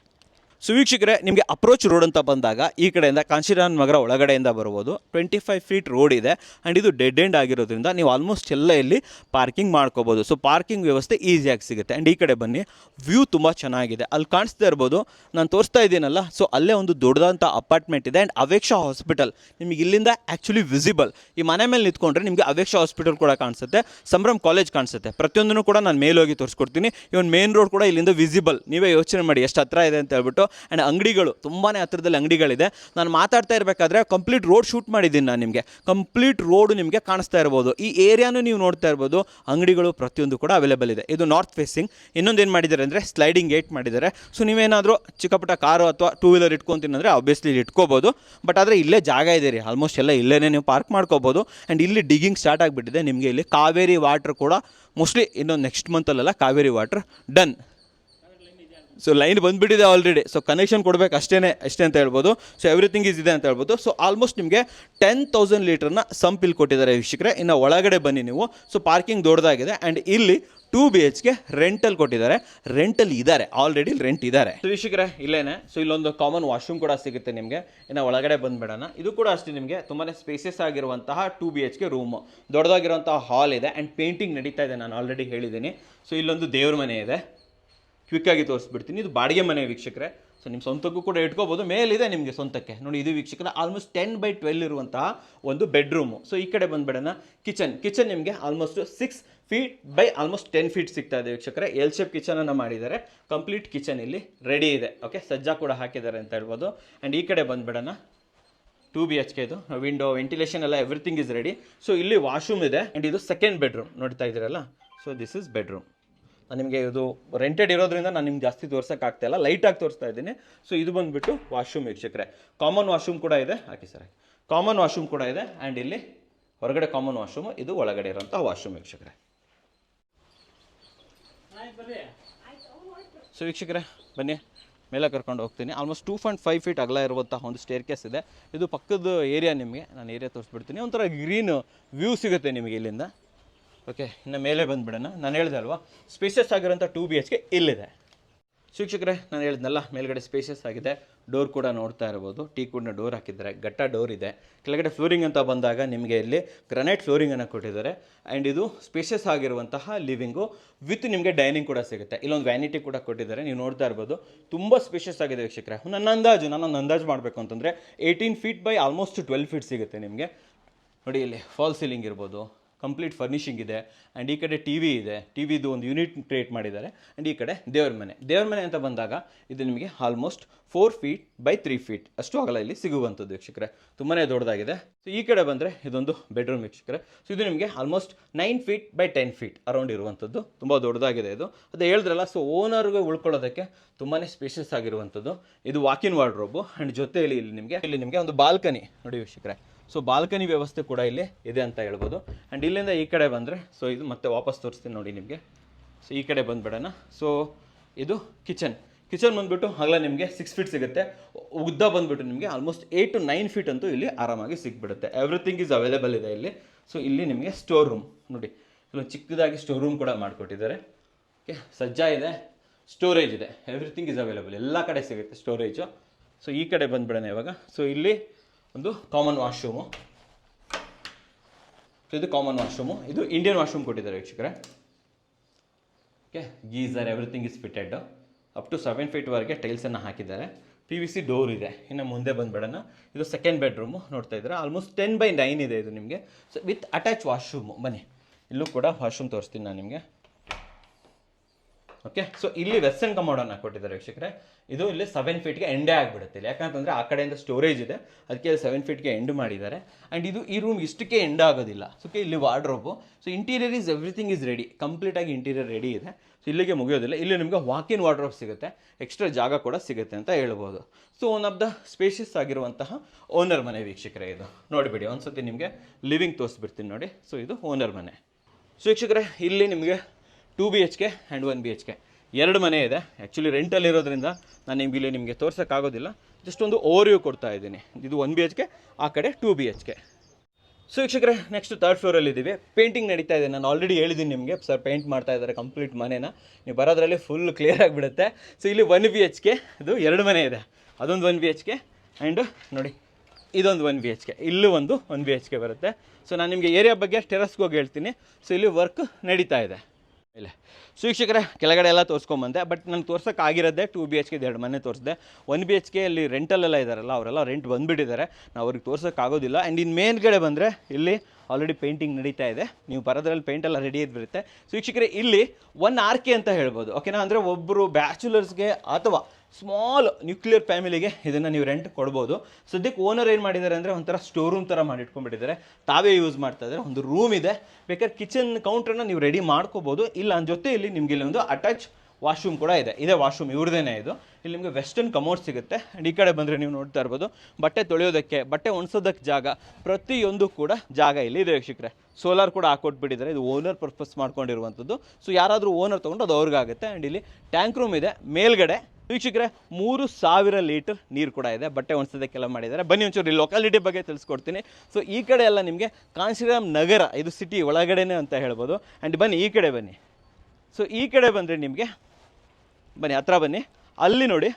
ಸೊ ವೀಕ್ಷಕರೇ, ನಿಮಗೆ ಅಪ್ರೋಚ್ ರೋಡ್ ಅಂತ ಬಂದಾಗ ಈ ಕಡೆಯಿಂದ ಕಾಂಶಿರಾಮ್ ನಗರ ಒಳಗಡೆಯಿಂದ ಬರ್ಬೋದು. ಟ್ವೆಂಟಿ ಫೈವ್ ಫೀಟ್ ರೋಡ್ ಇದೆ. ಆ್ಯಂಡ್ ಇದು ಡೆಡ್ ಎಂಡ್ ಆಗಿರೋದ್ರಿಂದ ನೀವು ಆಲ್ಮೋಸ್ಟ್ ಎಲ್ಲ ಇಲ್ಲಿ ಪಾರ್ಕಿಂಗ್ ಮಾಡ್ಕೋಬೋದು. ಸೊ ಪಾರ್ಕಿಂಗ್ ವ್ಯವಸ್ಥೆ ಈಸಿಯಾಗಿ ಸಿಗುತ್ತೆ. ಆ್ಯಂಡ್ ಈ ಕಡೆ ಬನ್ನಿ. ವ್ಯೂ ತುಂಬ ಚೆನ್ನಾಗಿದೆ. ಅಲ್ಲಿ ಕಾಣಿಸ್ತಾ ಇರ್ಬೋದು. ನಾನು ತೋರಿಸ್ತಾ ಇದ್ದೀನಲ್ಲ. ಸೊ ಅಲ್ಲೇ ಒಂದು ದೊಡ್ಡದಂಥ ಅಪಾರ್ಟ್ಮೆಂಟ್ ಇದೆ. ಆ್ಯಂಡ್ ಅವೇಕ್ಷಾ ಹಾಸ್ಪಿಟಲ್ ನಿಮಗೆ ಇಲ್ಲಿಂದ ಆ್ಯಕ್ಚುಲಿ ವಿಸಿಬಲ್ ಈ ಮನೆ ಮೇಲೆ ನಿಂತ್ಕೊಂಡ್ರೆ ನಿಮಗೆ ಅವೇಕ್ಷಾ ಹಾಸ್ಪಿಟಲ್ ಕೂಡ ಕಾಣಿಸುತ್ತೆ. ಸಂಭ್ರಮ್ ಕಾಲೇಜ್ ಕಾಣಿಸುತ್ತೆ. ಪ್ರತಿಯೊಂದನ್ನು ಕೂಡ ನಾನು ಮೇಲೋಗಿ ತೋರಿಸ್ಕೊಡ್ತೀನಿ. ಇವನ್ ಮೇನ್ ರೋಡ್ ಕೂಡ ಇಲ್ಲಿಂದ ವಿಸಿಬಲ್ ನೀವೇ ಯೋಚನೆ ಮಾಡಿ, ಎಷ್ಟು ಹತ್ರ ಇದೆ ಅಂತ ಹೇಳ್ಬಿಟ್ಟು ಆ್ಯಂಡ್ ಅಂಗಡಿಗಳು ತುಂಬಾ ಹತ್ರದಲ್ಲಿ ಅಂಗಡಿಗಳಿದೆ. ನಾನು ಮಾತಾಡ್ತಾ ಇರಬೇಕಾದ್ರೆ ಕಂಪ್ಲೀಟ್ ರೋಡ್ ಶೂಟ್ ಮಾಡಿದ್ದೀನಿ ನಾನು ನಿಮಗೆ. ಕಂಪ್ಲೀಟ್ ರೋಡ್ ನಿಮಗೆ ಕಾಣಿಸ್ತಾ ಇರ್ಬೋದು. ಈ ಏರಿಯಾನು ನೀವು ನೋಡ್ತಾ ಇರ್ಬೋದು. ಅಂಗಡಿಗಳು ಪ್ರತಿಯೊಂದು ಕೂಡ ಅವೈಲೇಬಲ್ ಇದೆ. ಇದು ನಾರ್ತ್ ಫೇಸಿಂಗ್ ಇನ್ನೊಂದು ಏನು ಮಾಡಿದ್ದಾರೆ ಅಂದರೆ ಸ್ಲೈಡಿಂಗ್ ಗೇಟ್ ಮಾಡಿದ್ದಾರೆ. ಸೊ ನೀವೇನಾದರೂ ಚಿಕ್ಕಪುಟ್ಟ ಕಾರು ಅಥವಾ ಟೂ ವೀಲರ್ ಇಟ್ಕೊತೀನಂದರೆ ಆಬ್ವಿಯಸ್ಲಿ ಇಟ್ಕೋಬೋದು. ಬಟ್ ಆದರೆ ಇಲ್ಲೇ ಜಾಗ ಇದೆ ರೀ. ಆಲ್ಮೋಸ್ಟ್ ಎಲ್ಲ ಇಲ್ಲೇ ನೀವು ಪಾರ್ಕ್ ಮಾಡ್ಕೋಬೋದು. ಆ್ಯಂಡ್ ಇಲ್ಲಿ ಡಿಗ್ಗಿಂಗ್ ಸ್ಟಾರ್ಟ್ ಆಗಿಬಿಟ್ಟಿದೆ. ನಿಮಗೆ ಇಲ್ಲಿ ಕಾವೇರಿ ವಾಟ್ರ್ ಕೂಡ ಮೋಸ್ಟ್ಲಿ ಇನ್ನೊಂದು next ಮಂತಲ್ಲೆಲ್ಲ Kaveri water done so line ಬಂದುಬಿಟ್ಟಿದೆ ಆಲ್ರೆಡಿ ಸೊ ಕನೆಕ್ಷನ್ ಕೊಡಬೇಕು ಅಷ್ಟೇ ಅಷ್ಟೇ ಅಂತ ಹೇಳ್ಬೋದು. ಸೊ ಎವ್ರಿಥಿಂಗ್ ಈಸ್ ಇದೆ ಅಂತ ಹೇಳ್ಬೋದು. ಸೊ ಆಲ್ಮೋಸ್ಟ್ ನಿಮಗೆ ಟೆನ್ ತೌಸಂಡ್ ಲೀಟ್ರನ್ನ ಸಂಪಿಲ್ ಕೊಟ್ಟಿದ್ದಾರೆ ವೀಕ್ಷಕರೇ. ಇನ್ನು ಒಳಗಡೆ ಬನ್ನಿ ನೀವು. ಸೊ ಪಾರ್ಕಿಂಗ್ ದೊಡ್ಡದಾಗಿದೆ. ಆ್ಯಂಡ್ ಇಲ್ಲಿ ಟೂ ಬಿ ಎಚ್ಗೆ ರೆಂಟಲ್ ಕೊಟ್ಟಿದ್ದಾರೆ. ರೆಂಟಲ್ ಇದ್ದಾರೆ ಆಲ್ರೆಡಿ ರೆಂಟ್ ಇದ್ದಾರೆ ವೀಕ್ಷಕರೇ, ಇಲ್ಲೇನೆ. ಸೊ ಇಲ್ಲೊಂದು ಕಾಮನ್ ವಾಶ್ರೂಮ್ ಕೂಡ ಸಿಗುತ್ತೆ ನಿಮಗೆ. ಇನ್ನು ಒಳಗಡೆ ಬಂದ್ಬಿಡೋಣ. ಇದು ಕೂಡ ಅಷ್ಟೇ ನಿಮಗೆ. ತುಂಬಾ ಸ್ಪೇಸಸ್ ಆಗಿರುವಂತಹ ಟೂ ಬಿ ಎಚ್ಗೆ ರೂಮು ದೊಡ್ಡದಾಗಿರುವಂತಹ ಹಾಲ್ ಇದೆ. ಆ್ಯಂಡ್ ಪೇಂಟಿಂಗ್ ನಡೀತಾ ಇದೆ. ನಾನು ಆಲ್ರೆಡಿ ಹೇಳಿದ್ದೀನಿ. ಸೊ ಇಲ್ಲೊಂದು ದೇವ್ರ ಮನೆ ಇದೆ. ಕ್ವಿಕ್ಕಾಗಿ ತೋರಿಸ್ಬಿಡ್ತೀನಿ. ಇದು ಬಾಡಿಗೆ ಮನೆ ವೀಕ್ಷಕರೆ. ಸೊ ನಿಮ್ಮ ಸ್ವಂತಕ್ಕೂ ಕೂಡ ಇಟ್ಕೋಬೋದು. ಮೇಲಿದೆ ನಿಮಗೆ ಸ್ವಂತಕ್ಕೆ. ನೋಡಿ, ಇದು ವೀಕ್ಷಕರ ಆಲ್ಮೋಸ್ಟ್ ಟೆನ್ ಬೈ ಟ್ವೆಲ್ ಇರುವಂತಹ ಒಂದು ಬೆಡ್ರೂಮು ಸೊ ಈ ಕಡೆ ಬಂದ್ಬಿಡೋಣ. ಕಿಚನ್ ಕಿಚನ್ ನಿಮಗೆ almost six feet by almost ten feet ಸಿಗ್ತಾ ಇದೆ ವೀಕ್ಷಕರೇ. ಎಲ್ ಶೇಪ್ ಕಿಚನನ್ನು ಮಾಡಿದ್ದಾರೆ. ಕಂಪ್ಲೀಟ್ ಕಿಚನ್ ಇಲ್ಲಿ ರೆಡಿ ಇದೆ. ಓಕೆ ಸಜ್ಜಾ ಕೂಡ ಹಾಕಿದ್ದಾರೆ ಅಂತ ಹೇಳ್ಬೋದು. ಆ್ಯಂಡ್ ಈ ಕಡೆ ಬಂದ್ಬಿಡೋಣ. ಟೂ ಬಿ ಎಚ್ ಕೆ ಇದು. ವಿಂಡೋ ವೆಂಟಿಲೇಷನ್ ಎಲ್ಲ ಎವ್ರಿಥಿಂಗ್ ಇಸ್ ರೆಡಿ ಸೊ ಇಲ್ಲಿ ವಾಶ್ರೂಮ್ ಇದೆ. ಆ್ಯಂಡ್ ಇದು ಸೆಕೆಂಡ್ ಬೆಡ್ರೂಮ್ ನೋಡ್ತಾ ಇದ್ದೀರಲ್ಲ? ಸೊ ದಿಸ್ ಇಸ್ ಬೆಡ್ರೂಮ್ ನಿಮಗೆ ಇದು ರೆಂಟೆಡ್ ಇರೋದ್ರಿಂದ ನಾನು ನಿಮ್ಗೆ ಜಾಸ್ತಿ ತೋರ್ಸೋಕೆ ಆಗ್ತಾ ಇಲ್ಲ. ಲೈಟಾಗಿ ತೋರಿಸ್ತಾ ಇದ್ದೀನಿ. ಸೊ ಇದು ಬಂದುಬಿಟ್ಟು ವಾಶ್ರೂಮ್ ವೀಕ್ಷಕರೇ. ಕಾಮನ್ ವಾಶ್ರೂಮ್ ಕೂಡ ಇದೆ. ಹಾಕಿ ಸರ್ ಕಾಮನ್ ವಾಶ್ರೂಮ್ ಕೂಡ ಇದೆ. ಆ್ಯಂಡ್ ಇಲ್ಲಿ ಹೊರಗಡೆ ಕಾಮನ್ ವಾಶ್ರೂಮ್ ಇದು ಒಳಗಡೆ ಇರೋಂಥ ವಾಶ್ರೂಮ್ ವೀಕ್ಷಕರೇ. ಸೊ ವೀಕ್ಷಕರೇ, ಬನ್ನಿ. ಮೇಲೆ ಕರ್ಕೊಂಡು ಹೋಗ್ತೀನಿ. Almost two point five feet ಅಗಲ ಇರುವಂತಹ ಒಂದು ಸ್ಟೇರ್ ಕೇಸ್ ಇದೆ. ಇದು ಪಕ್ಕದ ಏರಿಯಾ ನಿಮಗೆ. ನಾನು ಏರಿಯಾ ತೋರಿಸ್ಬಿಡ್ತೀನಿ. ಒಂಥರ ಗ್ರೀನ್ ವ್ಯೂ ಸಿಗುತ್ತೆ ನಿಮಗೆ ಇಲ್ಲಿಂದ. ಓಕೆ ಇನ್ನು ಮೇಲೆ ಬಂದುಬಿಡೋಣ. ನಾನು ಹೇಳಿದೆ ಅಲ್ವಾ ಸ್ಪೇಸಸ್ ಆಗಿರೋಂಥ ಟೂ ಬಿ ಎಚ್ ಕೆ ಇಲ್ಲಿದೆ. ಶಿಕ್ಷಕರೇ, ನಾನು ಹೇಳಿದ್ನಲ್ಲ, ಮೇಲ್ಗಡೆ ಸ್ಪೇಸಸ್ ಆಗಿದೆ ಡೋರ್ ಕೂಡ ನೋಡ್ತಾ ಇರ್ಬೋದು. ಟೀ ಕೂಡ ಡೋರ್ ಹಾಕಿದ್ದಾರೆ ಗಟ್ಟ ಡೋರ್ ಇದೆ. ಕೆಳಗಡೆ ಫ್ಲೋರಿಂಗ್ ಅಂತ ಬಂದಾಗ ನಿಮಗೆ ಇಲ್ಲಿ ಗ್ರನೈಟ್ ಫ್ಲೋರಿಂಗನ್ನು ಕೊಟ್ಟಿದ್ದಾರೆ. ಆ್ಯಂಡ್ ಇದು ಸ್ಪೇಷಿಯಸ್ ಆಗಿರುವಂತಹ ಲಿವಿಂಗು ವಿತ್ ನಿಮಗೆ ಡೈನಿಂಗ್ ಕೂಡ ಸಿಗುತ್ತೆ. ಇಲ್ಲೊಂದು ವ್ಯಾನಿಟಿ ಕೂಡ ಕೊಟ್ಟಿದ್ದಾರೆ, ನೀವು ನೋಡ್ತಾ ಇರ್ಬೋದು. ತುಂಬ ಸ್ಪೇಷಿಯಸ್ ಆಗಿದೆ ವೀಕ್ಷಕರೇ. ನನ್ನ ಅಂದಾಜು ನಾನು ಅಂದಾಜು ಮಾಡಬೇಕು ಅಂತಂದರೆ eighteen feet by almost twelve feet ಸಿಗುತ್ತೆ ನಿಮಗೆ. ನೋಡಿ, ಇಲ್ಲಿ ಫಾಲ್ ಸೀಲಿಂಗ್ ಇರ್ಬೋದು ಕಂಪ್ಲೀಟ್ ಫರ್ನಿಷಿಂಗ್ ಇದೆ. ಆ್ಯಂಡ್ ಈ ಕಡೆ ಟಿ ವಿ ಇದೆ. ಟಿ ವಿದು ಒಂದು ಯೂನಿಟ್ ಕ್ರಿಯೇಟ್ ಮಾಡಿದ್ದಾರೆ. ಆ್ಯಂಡ್ ಈ ಕಡೆ ದೇವ್ರ ಮನೆ. ದೇವ್ರ ಮನೆ ಅಂತ ಬಂದಾಗ ಇದು ನಿಮಗೆ almost four feet by three feet ಅಷ್ಟು ಅಗಲ ಇಲ್ಲಿ ಸಿಗುವಂಥದ್ದು ವೀಕ್ಷಕರೇ. ತುಂಬಾ ದೊಡ್ಡದಾಗಿದೆ. ಸೊ ಈ ಕಡೆ ಬಂದರೆ ಇದೊಂದು ಬೆಡ್ರೂಮ್ ವೀಕ್ಷಕರೇ. ಸೊ ಇದು ನಿಮಗೆ almost nine feet by ten feet around ಇರುವಂಥದ್ದು. ತುಂಬ ದೊಡ್ಡದಾಗಿದೆ ಇದು. ಅದು ಹೇಳಿದ್ರಲ್ಲ ಸೊ ಓನರ್ಗೆ ಉಳ್ಕೊಳ್ಳೋದಕ್ಕೆ ತುಂಬಾ ಸ್ಪೇಷಿಯಸ್ ಆಗಿರುವಂಥದ್ದು. ಇದು ವಾಕಿನ್ ವಾರ್ಡ್ರೋಬು ಆ್ಯಂಡ್ ಜೊತೆಯಲ್ಲಿ ಇಲ್ಲಿ ನಿಮಗೆ ಇಲ್ಲಿ ನಿಮಗೆ ಒಂದು ಬಾಲ್ಕನಿ ನೋಡಿ ವೀಕ್ಷಕರೇ. ಸೊ ಬಾಲ್ಕನಿ ವ್ಯವಸ್ಥೆ ಕೂಡ ಇಲ್ಲಿ ಇದೆ ಅಂತ ಹೇಳ್ಬೋದು. ಆ್ಯಂಡ್ ಇಲ್ಲಿಂದ ಈ ಕಡೆ ಬಂದರೆ ಸೊ ಇದು ಮತ್ತೆ ವಾಪಸ್ ತೋರಿಸ್ತೀನಿ ನೋಡಿ ನಿಮಗೆ. ಸೊ ಈ ಕಡೆ ಬಂದುಬಿಡೋಣ. ಸೊ ಇದು ಕಿಚನ್ ಕಿಚನ್ ಬಂದುಬಿಟ್ಟು ಹಗಲ ನಿಮಗೆ ಸಿಕ್ಸ್ ಫೀಟ್ ಸಿಗುತ್ತೆ. ಉದ್ದ ಬಂದುಬಿಟ್ಟು ನಿಮಗೆ almost eight to nine feet ಅಂತೂ ಇಲ್ಲಿ ಆರಾಮಾಗಿ ಸಿಕ್ಬಿಡುತ್ತೆ. ಎವ್ರಿಥಿಂಗ್ ಈಸ್ ಅವೈಲೇಬಲ್ ಇದೆ ಇಲ್ಲಿ. ಸೊ ಇಲ್ಲಿ ನಿಮಗೆ ಸ್ಟೋರ್ ರೂಮ್ ನೋಡಿ. ಇಲ್ಲೊಂದು ಚಿಕ್ಕದಾಗಿ ಸ್ಟೋರ್ ರೂಮ್ ಕೂಡ ಮಾಡಿಕೊಟ್ಟಿದ್ದಾರೆ. ಓಕೆ ಸಜ್ಜಾ ಇದೆ. ಸ್ಟೋರೇಜ್ ಇದೆ. ಎವ್ರಿಥಿಂಗ್ ಈಸ್ ಅವೈಲೇಬಲ್ ಎಲ್ಲ ಕಡೆ ಸಿಗುತ್ತೆ ಸ್ಟೋರೇಜು ಸೊ ಈ ಕಡೆ ಬಂದ್ಬಿಡೋಣ ಇವಾಗ. ಸೊ ಇಲ್ಲಿ ಒಂದು ಕಾಮನ್ ವಾಶ್ರೂಮು ಸೊ ಇದು ಕಾಮನ್ ವಾಶ್ರೂಮು ಇದು ಇಂಡಿಯನ್ ವಾಶ್ರೂಮ್ ಕೊಟ್ಟಿದ್ದಾರೆ ವೀಕ್ಷಕರೇ. Okay geyser everything is fitted up to seven ಫೀಟ್ವರೆಗೆ ಟೈಲ್ಸನ್ನು ಹಾಕಿದ್ದಾರೆ. ಪಿ ವಿ ಸಿ ಡೋರ್ ಇದೆ. ಇನ್ನು ಮುಂದೆ ಬಂದ್ಬಿಡೋಣ. ಇದು ಸೆಕೆಂಡ್ ಬೆಡ್ರೂಮು ನೋಡ್ತಾ ಇದ್ದಾರೆ. ಆಲ್ಮೋಸ್ಟ್ ಟೆನ್ ಬೈ ನೈನ್ ಇದೆ ಇದು ನಿಮಗೆ. ಸೊ ವಿತ್ ಅಟ್ಯಾಚ್ ವಾಶ್ರೂಮು ಬನ್ನಿ. ಇಲ್ಲೂ ಕೂಡ ವಾಶ್ರೂಮ್ ತೋರಿಸ್ತೀನಿ ನಾನು ನಿಮಗೆ. ಓಕೆ ಸೊ ಇಲ್ಲಿ ವೆಸ್ಟರ್ನ್ ಕಮೋಡನ್ನು ಕೊಟ್ಟಿದ್ದಾರೆ ವೀಕ್ಷಕರೆ. ಇದು ಇಲ್ಲಿ ಸೆವೆನ್ ಫೀಟ್ಗೆ ಎಂಡೇ ಆಗಿಬಿಡುತ್ತೆ. ಇಲ್ಲಿ ಯಾಕಂತಂದರೆ ಆ ಕಡೆಯಿಂದ ಸ್ಟೋರೇಜ್ ಇದೆ. ಅದಕ್ಕೆ ಸೆವೆನ್ ಫೀಟ್ಗೆ ಎಂಡ್ ಮಾಡಿದ್ದಾರೆ. ಆ್ಯಂಡ್ ಇದು ಈ ರೂಮ್ ಇಷ್ಟಕ್ಕೆ ಎಂಡ್ ಆಗೋದಿಲ್ಲ. ಸೊ ಇಲ್ಲಿ wardrobe so interior is everything is ready ಕಂಪ್ಲೀಟಾಗಿ ಇಂಟೀರಿಯರ್ ರೆಡಿ ಇದೆ. ಸೊ ಇಲ್ಲಿಗೆ ಮುಗಿಯೋದಿಲ್ಲ. ಇಲ್ಲಿ ನಿಮಗೆ ವಾಕ್ ಇನ್ ವಾರ್ಡ್ರೋಬ್ ಸಿಗುತ್ತೆ. ಎಕ್ಸ್ಟ್ರಾ ಜಾಗ ಕೂಡ ಸಿಗುತ್ತೆ ಅಂತ ಹೇಳ್ಬೋದು. So one of the spacious ಆಗಿರುವಂತಹ ಓನರ್ ಮನೆ ವೀಕ್ಷಕರೇ ಇದು. ನೋಡಿಬಿಡಿ, ಒಂದ್ಸತಿ ನಿಮಗೆ ಲಿವಿಂಗ್ ತೋರಿಸ್ಬಿಡ್ತೀನಿ ನೋಡಿ. ಸೊ ಇದು ಓನರ್ ಮನೆ. ಸೊ ವೀಕ್ಷಕರೇ, ಇಲ್ಲಿ ನಿಮಗೆ two B H K and one B H K. ಎರಡು ಮನೆ ಇದೆ. ಆ್ಯಕ್ಚುಲಿ ರೆಂಟಲ್ಲಿ ಇರೋದ್ರಿಂದ ನಾನು ನಿಮ್ಗೆ ಇಲ್ಲಿ ನಿಮಗೆ ತೋರ್ಸೋಕ್ಕಾಗೋದಿಲ್ಲ. ಜಸ್ಟ್ ಒಂದು ಓವರ್ವ್ಯೂ ಕೊಡ್ತಾ ಇದ್ದೀನಿ. ಇದು ಒನ್ ಬಿ ಎಚ್ ಕೆ, ಆ ಕಡೆ two B H K. So ವೀಕ್ಷಕರೇ ನೆಕ್ಸ್ಟ್ ತರ್ಡ್ ಫ್ಲೋರಲ್ಲಿ ಇದ್ದೀವಿ ಪೇಂಟಿಂಗ್ ನಡೀತಾ ಇದೆ. ನಾನು ಆಲ್ರೆಡಿ ಹೇಳಿದ್ದೀನಿ ನಿಮಗೆ. ಸರ್ ಪೇಂಟ್ ಮಾಡ್ತಾ ಇದ್ದಾರೆ ಕಂಪ್ಲೀಟ್ ಮನೇನ. ನೀವು ಬರೋದ್ರಲ್ಲಿ ಫುಲ್ ಕ್ಲಿಯರ್ ಆಗಿಬಿಡುತ್ತೆ. ಸೊ ಇಲ್ಲಿ ಒನ್ ಬಿ ಎಚ್ ಕೆ, ಇದು ಎರಡು ಮನೆ ಇದೆ. ಅದೊಂದು one B H K and ನೋಡಿ, ಇದೊಂದು ಒನ್ ಬಿ ಎಚ್ ಕೆ. ಇಲ್ಲೂ ಒಂದು ಒನ್ ಬಿ ಎಚ್ ಕೆ ಬರುತ್ತೆ. ಸೊ ನಾನು ನಿಮಗೆ ಏರಿಯಾ ಬಗ್ಗೆ ಟೆರಸ್ಗೆ ಹೋಗಿ ಹೇಳ್ತೀನಿ. ಸೊ ಇಲ್ಲಿ ವರ್ಕ್ ನಡೀತಾ ಇದೆ. ಇಲ್ಲ ಶಿಕ್ಷಕರೇ ಕೆಳಗಡೆ ಎಲ್ಲ ತೋರಿಸ್ಕೊಂಬಂದೆ, ಬಟ್ ನಂಗೆ ತೋರ್ಸೋಕೆ ಆಗಿರೋದೇ ಟೂ ಬಿ ಎಚ್ ಕೆ ಎರಡು ಮನೆ ತೋರಿಸಿದೆ. ಒನ್ ಬಿ ಎಚ್ ಕೆ ಅಲ್ಲಿ ರೆಂಟಲ್ಲೆಲ್ಲ ಇದ್ದಾರಲ್ಲ ಅವರೆಲ್ಲ ರೆಂಟ್ ಬಂದುಬಿಟ್ಟಿದ್ದಾರೆ. ನಾವು ಅವ್ರಿಗೆ ತೋರ್ಸೋಕೆ ಆಗೋದಿಲ್ಲ ಆ್ಯಂಡ್ ಇನ್ನು ಮೇನ್ಗಡೆ ಬಂದರೆ, ಇಲ್ಲಿ ಆಲ್ರೆಡಿ ಪೇಂಟಿಂಗ್ ನಡೀತಾ ಇದೆ. ನೀವು ಬರೋದ್ರಲ್ಲಿ ಪೇಂಟ್ ಎಲ್ಲ ರೆಡಿ ಇದ್ದು ಬರುತ್ತೆ ಇಲ್ಲಿ ಒನ್ ಆರ್ ಕೆ ಅಂತ ಹೇಳ್ಬೋದು. ಓಕೆನಾ ಅಂದರೆ ಒಬ್ಬರು ಬ್ಯಾಚುಲರ್ಸ್ಗೆ ಅಥವಾ ಸ್ಮಾಲ್ ನ್ಯೂಕ್ಲಿಯರ್ ಫ್ಯಾಮಿಲಿಗೆ ಇದನ್ನು ನೀವು ರೆಂಟ್ ಕೊಡ್ಬೋದು. ಸದ್ಯಕ್ಕೆ ಓನರ್ ಏನು ಮಾಡಿದ್ದಾರೆ ಅಂದರೆ ಒಂಥರ ಸ್ಟೋರ್ ರೂಮ್ ಥರ ಮಾಡಿಟ್ಕೊಂಡ್ಬಿಟ್ಟಿದ್ದಾರೆ ತಾವೇ ಯೂಸ್ ಮಾಡ್ತಾ ಇದ್ದಾರೆ ಒಂದು ರೂಮ್ ಇದೆ. ಬೇಕಾದ್ರೆ ಕಿಚನ್ ಕೌಂಟ್ರನ್ನ ನೀವು ರೆಡಿ ಮಾಡ್ಕೋಬೋದು. ಇಲ್ಲ ಅನ್ನ ಜೊತೆ ಇಲ್ಲಿ ನಿಮಗೆ ಇಲ್ಲಿ ಒಂದು ಅಟ್ಯಾಚ್ ವಾಶ್ರೂಮ್ ಕೂಡ ಇದೆ. ಇದೇ ವಾಶ್ರೂಮ್ ಇವ್ರದ್ದೇನೆ ಇದು. ಇಲ್ಲಿ ನಿಮಗೆ ವೆಸ್ಟರ್ನ್ ಕಮೋಡ್ ಸಿಗುತ್ತೆ. ಆ್ಯಂಡ್ ಈ ಕಡೆ ಬಂದರೆ ನೀವು ನೋಡ್ತಾ ಇರ್ಬೋದು, ಬಟ್ಟೆ ತೊಳೆಯೋದಕ್ಕೆ, ಬಟ್ಟೆ ಒಣಸೋದಕ್ಕೆ ಜಾಗ ಪ್ರತಿಯೊಂದು ಕೂಡ ಜಾಗ ಇಲ್ಲಿ ಇದೆ ವೀಕ್ಷಕರೆ. ಸೋಲಾರ್ ಕೂಡ ಹಾಕೊಟ್ಬಿಟ್ಟಿದ್ದಾರೆ. ಇದು ಓನರ್ ಪರ್ಪಸ್ ಮಾಡ್ಕೊಂಡಿರುವಂಥದ್ದು. ಸೊ ಯಾರಾದರೂ ಓನರ್ ತೊಗೊಂಡು ಅದು ಅವ್ರಿಗಾಗುತ್ತೆ. ಆ್ಯಂಡ್ ಇಲ್ಲಿ ಟ್ಯಾಂಕ್ ರೂಮ್ ಇದೆ. ಮೇಲ್ಗಡೆ ವೀಕ್ಷಕರೇ, ಮೂರು ಸಾವಿರ ಲೀಟರ್ ನೀರು ಕೂಡ ಇದೆ. ಬಟ್ಟೆ ಒಣಸೋದಕ್ಕೆಲ್ಲ ಮಾಡಿದ್ದಾರೆ. ಬನ್ನಿ ಒಂಚೂರು ಈ ಲೊಕಾಲಿಟಿ ಬಗ್ಗೆ ತಿಳಿಸ್ಕೊಡ್ತೀನಿ. ಸೊ ಈ ಕಡೆ ಎಲ್ಲ ನಿಮಗೆ ಕಾಂಶಿರಾಮ್ ನಗರ, ಇದು ಸಿಟಿ ಒಳಗಡೆನೇ ಅಂತ ಹೇಳ್ಬೋದು. ಆ್ಯಂಡ್ ಬನ್ನಿ, ಈ ಕಡೆ ಬನ್ನಿ. ಸೊ ಈ ಕಡೆ ಬಂದರೆ ನಿಮಗೆ, ಬನ್ನಿ, ಹತ್ರ ಬನ್ನಿ. ಅಲ್ಲಿ ನೋಡಿ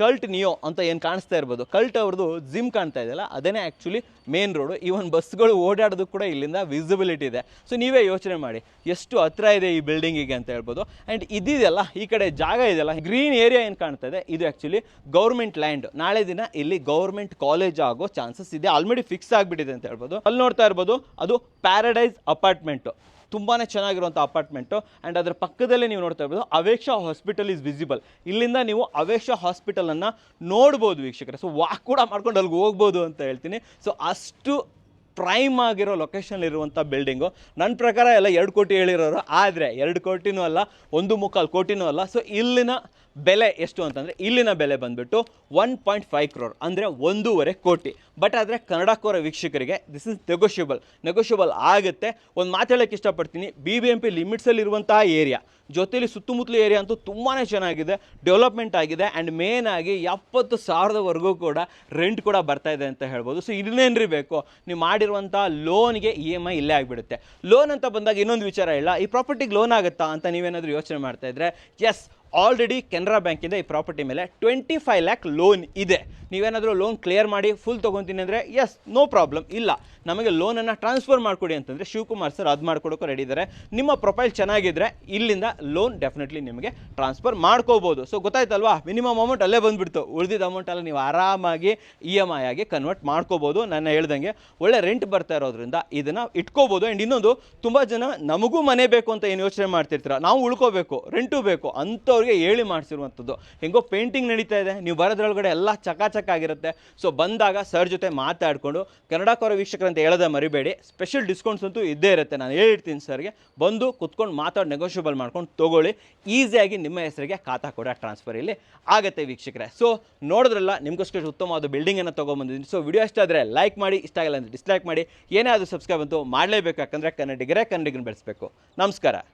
ಕಲ್ಟ್ ನಿಯೋ ಅಂತ ಏನು ಕಾಣಿಸ್ತಾ ಇರ್ಬೋದು. ಕಲ್ಟ್ ಅವ್ರದ್ದು ಜಿಮ್ ಕಾಣ್ತಾ ಇದೆಯಲ್ಲ ಅದೇನೇ ಆ್ಯಕ್ಚುಲಿ ಮೇನ್ ರೋಡು ಈವನ್ ಬಸ್ಗಳು ಓಡಾಡೋದು ಕೂಡ ಇಲ್ಲಿಂದ ವಿಸಿಬಿಲಿಟಿ ಇದೆ. ಸೊ ನೀವೇ ಯೋಚನೆ ಮಾಡಿ, ಎಷ್ಟು ಹತ್ರ ಇದೆ ಈ ಬಿಲ್ಡಿಂಗಿಗೆ ಅಂತ ಹೇಳ್ಬೋದು. ಆ್ಯಂಡ್ ಇದಿದೆಯಲ್ಲ, ಈ ಕಡೆ ಜಾಗ ಇದೆಯಲ್ಲ ಗ್ರೀನ್ ಏರಿಯಾ ಏನು ಕಾಣ್ತಾ ಇದೆ, ಇದು ಆ್ಯಕ್ಚುಲಿ ಗೌರ್ಮೆಂಟ್ ಲ್ಯಾಂಡ್ ನಾಳೆ ದಿನ ಇಲ್ಲಿ ಗೌರ್ಮೆಂಟ್ ಕಾಲೇಜ್ ಆಗೋ ಚಾನ್ಸಸ್ ಇದೆ. ಆಲ್ರೆಡಿ ಫಿಕ್ಸ್ ಆಗಿಬಿಟ್ಟಿದೆ ಅಂತ ಹೇಳ್ಬೋದು. ಅಲ್ಲಿ ನೋಡ್ತಾ ಇರ್ಬೋದು, ಅದು ಪ್ಯಾರಡೈಸ್ ಅಪಾರ್ಟ್ಮೆಂಟು ತುಂಬಾ ಚೆನ್ನಾಗಿರುವಂಥ ಅಪಾರ್ಟ್ಮೆಂಟು. ಆ್ಯಂಡ್ ಅದರ ಪಕ್ಕದಲ್ಲೇ ನೀವು ನೋಡ್ತಾ ಇರ್ಬೋದು, ಅವೇಕ್ಷ ಹಾಸ್ಪಿಟಲ್ ಈಸ್ ವಿಸಿಬಲ್ ಇಲ್ಲಿಂದ ನೀವು ಅವೇಕ್ಷ ಹಾಸ್ಪಿಟಲನ್ನು ನೋಡ್ಬೋದು ವೀಕ್ಷಕರ. ಸೊ ವಾಕ್ ಕೂಡ ಮಾಡ್ಕೊಂಡು ಅಲ್ಲಿಗೆ ಹೋಗ್ಬೋದು ಅಂತ ಹೇಳ್ತೀನಿ. ಸೊ ಅಷ್ಟು ಪ್ರೈಮ್ ಆಗಿರೋ ಲೊಕೇಶನ್ ಇರುವಂಥ ಬಿಲ್ಡಿಂಗು ನನ್ನ ಪ್ರಕಾರ ಎಲ್ಲ ಎರಡು ಕೋಟಿ ಹೇಳಿರೋರು, ಆದರೆ ಎರಡು ಕೋಟಿನೂ ಅಲ್ಲ, ಒಂದು ಮುಕ್ಕಾಲು ಕೋಟಿನೂ ಅಲ್ಲ. ಸೊ ಇಲ್ಲಿನ ಬೆಲೆ ಎಷ್ಟು ಅಂತಂದರೆ ಇಲ್ಲಿನ ಬೆಲೆ ಬಂದುಬಿಟ್ಟು ಒನ್ ಪಾಯಿಂಟ್ ಫೈವ್ ಕ್ರೋರ್ ಅಂದರೆ ಒಂದೂವರೆ ಕೋಟಿ. ಬಟ್ ಆದರೆ ಕನ್ನಡಕೋರ ವೀಕ್ಷಕರಿಗೆ ದಿಸ್ ಇಸ್ ನೆಗೋಷಿಯಬಲ್ ನೆಗೋಷಿಯಬಲ್ ಆಗುತ್ತೆ. ಒಂದು ಮಾತು ಹೇಳೋಕ್ಕೆ ಇಷ್ಟಪಡ್ತೀನಿ. ಬಿ ಬಿ ಎಂ ಪಿ ಲಿಮಿಟ್ಸಲ್ಲಿರುವಂತಹ ಏರಿಯಾ ಜೊತೆಲಿ ಸುತ್ತಮುತ್ತಲು ಏರಿಯಾ ಅಂತೂ ತುಂಬಾ ಚೆನ್ನಾಗಿದೆ. ಡೆವಲಪ್ಮೆಂಟ್ ಆಗಿದೆ ಆ್ಯಂಡ್ ಮೇನ್ ಆಗಿ ಎಪ್ಪತ್ತು ಸಾವಿರದವರೆಗೂ ಕೂಡ ರೆಂಟ್ ಕೂಡ ಬರ್ತಾ ಇದೆ ಅಂತ ಹೇಳ್ಬೋದು. ಸೊ ಇದನ್ನೇನ್ರಿ ಬೇಕು? ನೀವು ಮಾಡಿರುವಂಥ ಲೋನ್ಗೆ ಇ ಎಂ ಐ ಇಲ್ಲೇ ಆಗಿಬಿಡುತ್ತೆ. ಲೋನ್ ಅಂತ ಬಂದಾಗ ಇನ್ನೊಂದು ವಿಚಾರ ಇಲ್ಲ. ಈ ಪ್ರಾಪರ್ಟಿಗೆ ಲೋನ್ ಆಗುತ್ತಾ ಅಂತ ನೀವೇನಾದರೂ ಯೋಚನೆ ಮಾಡ್ತಾ ಇದ್ರೆ ಎಸ್ ಆಲ್ರೆಡಿ ಕೆನರಾ ಬ್ಯಾಂಕಿಂದ ಈ ಪ್ರಾಪರ್ಟಿ ಮೇಲೆ ಟ್ವೆಂಟಿ ಫೈವ್ ಲ್ಯಾಕ್ ಲೋನ್ ಇದೆ. ನೀವೇನಾದರೂ ಲೋನ್ ಕ್ಲಿಯರ್ ಮಾಡಿ ಫುಲ್ ತೊಗೊತೀನಿ ಅಂದರೆ ಎಸ್ ನೋ ಪ್ರಾಬ್ಲಮ್ ಇಲ್ಲ. ನಮಗೆ ಲೋನನ್ನು ಟ್ರಾನ್ಸ್ಫರ್ ಮಾಡಿಕೊಡಿ ಅಂತಂದರೆ ಶಿವಕುಮಾರ್ ಸರ್ ಅದು ಮಾಡ್ಕೊಡೋಕೆ ರೆಡಿ ಇದ್ದಾರೆ ನಿಮ್ಮ ಪ್ರೊಫೈಲ್ ಚೆನ್ನಾಗಿದ್ದರೆ ಇಲ್ಲಿಂದ ಲೋನ್ ಡೆಫಿನೆಟ್ಲಿ ನಿಮಗೆ ಟ್ರಾನ್ಸ್ಫರ್ ಮಾಡ್ಕೋಬೋದು. ಸೊ ಗೊತ್ತಾಯ್ತಲ್ವಾ? ಮಿನಿಮಮ್ ಅಮೌಂಟ್ ಅಲ್ಲೇ ಬಂದುಬಿಡ್ತು. ಉಳಿದಿದ್ದ ಅಮೌಂಟಲ್ಲಿ ನೀವು ಆರಾಮಾಗಿ ಇ ಎಂ ಐ ಆಗಿ ಕನ್ವರ್ಟ್ ಮಾಡ್ಕೋಬೋದು ನಾನು ಹೇಳ್ದಂಗೆ. ಒಳ್ಳೆ ರೆಂಟ್ ಬರ್ತಾ ಇರೋದ್ರಿಂದ ಇದನ್ನು ಇಟ್ಕೋಬೋದು. ಆ್ಯಂಡ್ ಇನ್ನೊಂದು, ತುಂಬ ಜನ ನಮಗೂ ಮನೆ ಬೇಕು ಅಂತ ಏನು ಯೋಚನೆ ಮಾಡ್ತಿರ್ತೀರ? ನಾವು ಉಳ್ಕೋಬೇಕು ರೆಂಟು ಬೇಕು ಅಂಥವ್ರಿಗೆ ಹೇಳಿ ಮಾಡಿಸಿರುವಂಥದ್ದು. ಹೆಂಗೋ ಪೇಂಟಿಂಗ್ ನಡೀತಾ ಇದೆ. ನೀವು ಬರೋದ್ರೊಳಗಡೆ ಎಲ್ಲ ಚಕಾಚಕ ಆಗಿರುತ್ತೆ ಸೊ ಬಂದಾಗ ಸರ್ ಜೊತೆ ಮಾತಾಡಿಕೊಂಡು ಕನ್ನಡ ಕೋರ ವೀಕ್ಷಕರು ಅಂತ ಹೇಳೋದೇ ಮರಿಬೇಡಿ. ಸ್ಪೆಷಲ್ ಡಿಸ್ಕೌಂಟ್ಸ್ ಅಂತೂ ಇದ್ದೇ ಇರುತ್ತೆ. ನಾನು ಹೇಳಿರ್ತೀನಿ ಸರ್ಗೆ, ಬಂದು ಕುತ್ಕೊಂಡು ಮಾತಾಡಿ ನೆಗೋಷಿಯಬಲ್ ಮಾಡ್ಕೊಂಡು ತೊಗೊಳ್ಳಿ. ಈಸಿಯಾಗಿ ನಿಮ್ಮ ಹೆಸರಿಗೆ ಖಾತಾ ಕೂಡ ಟ್ರಾನ್ಸ್ಫರ್ ಇಲ್ಲಿ ಆಗುತ್ತೆ ವೀಕ್ಷಕರೇ. ಸೊ ನೋಡಿದ್ರಲ್ಲ, ನಿಮಗೋಸ್ಕರ ಉತ್ತಮವಾದ ಬಿಲ್ಡಿಂಗನ್ನು ತೊಗೊಂಬಂದಿದ್ದೀನಿ. ಸೊ ವಿಡಿಯೋ ಇಷ್ಟ ಆದರೆ ಲೈಕ್ ಮಾಡಿ, ಇಷ್ಟ ಆಗಿಲ್ಲ ಅಂದರೆ ಡಿಸ್ಲೈಕ್ ಮಾಡಿ. ಏನೇ ಆದರೂ ಸಬ್ಸ್ಕ್ರೈಬ್ ಅಂತೂ ಮಾಡಲೇಬೇಕು. ಯಾಕಂದರೆ ಕನ್ನಡಿಗರೇ ಕನ್ನಡಿಗರನ್ನ ಬೆಳೆಸಬೇಕು. ನಮಸ್ಕಾರ.